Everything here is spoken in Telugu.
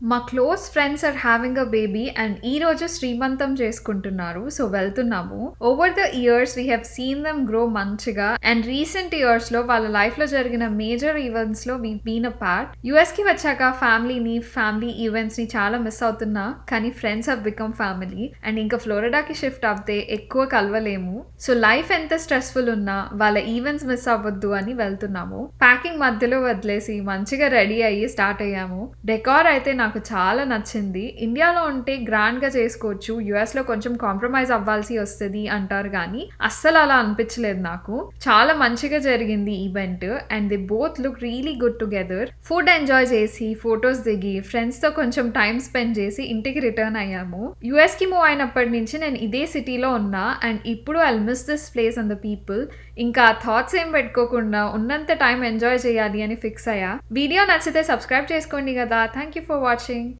మా close friends are having a baby and ఈ రోజు శ్రీమంతం చేసుకుంటున్నారు. సో వెళ్తున్నాము. Over the years we have seen them grow మంచిగా అండ్ రీసెంట్ ఇయర్స్లో వాళ్ళ లైఫ్లో జరిగిన మేజర్ ఈవెంట్స్లో వీ బీన్ అ పార్ట్ యుఎస్కి వచ్చాక ఫ్యామిలీని ఫ్యామిలీ ఈవెంట్స్ని చాలా మిస్ అవుతున్నా కానీ friends have become family and ఇంకా ఫ్లోరిడాకి షిఫ్ట్ అవుతే ఎక్కువ కలవలేము. సో లైఫ్ ఎంత స్ట్రెస్ఫుల్ ఉన్నా వాళ్ళ ఈవెంట్స్ మిస్ అవ్వద్దు అని వెళ్తున్నాము. ప్యాకింగ్ మధ్యలో వదిలేసి మంచిగా రెడీ అయ్యి స్టార్ట్ అయ్యాము. డెకార్ అయితే నాకు నాకు చాలా నచ్చింది. ఇండియాలో ఉంటే గ్రాండ్గా చేసుకోవచ్చు. యుఎస్లో కొంచెం కాంప్రమైజ్ అవ్వాల్సి వస్తుంది అంటారు కానీ అస్సలు అలా అనిపించలేదు నాకు. చాలా మంచిగా జరిగింది event and the both look really good together. Food enjoy చేసి ఫొటోస్ దిగి ఫ్రెండ్స్తో కొంచెం టైం స్పెండ్ చేసి ఇంటికి రిటర్న్ అయ్యాము. యుఎస్కి మూవ్ అయినప్పటి నుంచి నేను ఇదే సిటీలో ఉన్నా అండ్ ఇప్పుడు I miss this place and the people. ఇంకా థాట్స్ ఏం పెట్టుకోకుండా ఉన్నంత టైం ఎంజాయ్ చేయాలి అని ఫిక్స్ అయ్యా. వీడియో నచ్చితే సబ్స్క్రైబ్ చేసుకోండి కదా. Thank you for watching watching.